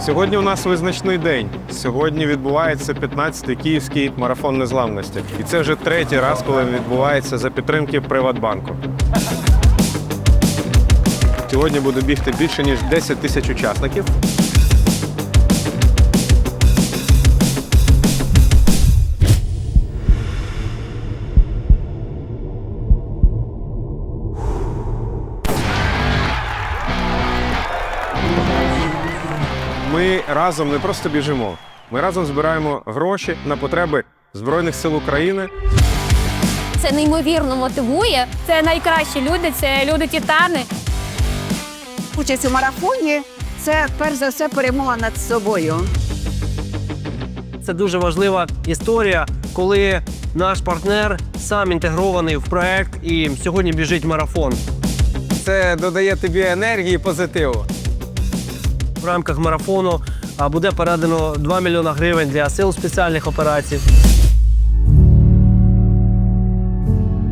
Сьогодні у нас визначний день. Сьогодні відбувається 15-й київський марафон незламності. І це вже третій раз, коли він відбувається за підтримки Приватбанку. Сьогодні буде бігти більше ніж 10 тисяч учасників. Ми разом не просто біжимо, ми разом збираємо гроші на потреби Збройних сил України. Це неймовірно мотивує. Це найкращі люди, це люди титани. Участь у марафоні це перш за все перемога над собою. Це дуже важлива історія, коли наш партнер сам інтегрований в проект і сьогодні біжить марафон. Це додає тобі енергії і позитиву. В рамках марафону буде передано 2 мільйона гривень для сил спеціальних операцій.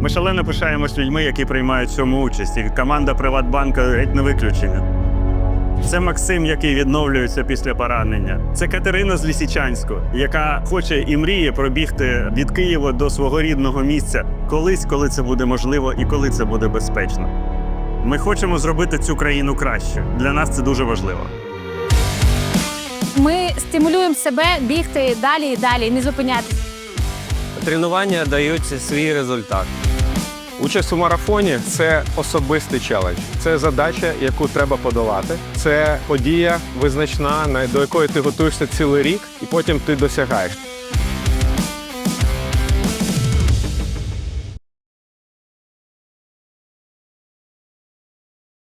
Ми шалено пишаємось людьми, які приймають цьому участь. І команда Приватбанка геть не виключення. Це Максим, який відновлюється після поранення. Це Катерина з Лісічанську, яка хоче і мріє пробігти від Києва до свого рідного місця колись, коли це буде можливо і коли це буде безпечно. Ми хочемо зробити цю країну краще. Для нас це дуже важливо. Ми стимулюємо себе бігти далі і далі, не зупинятися. Тренування дають свій результат. Участь у марафоні це особистий челендж. Це задача, яку треба подолати. Це подія визначна, до якої ти готуєшся цілий рік, і потім ти досягаєш.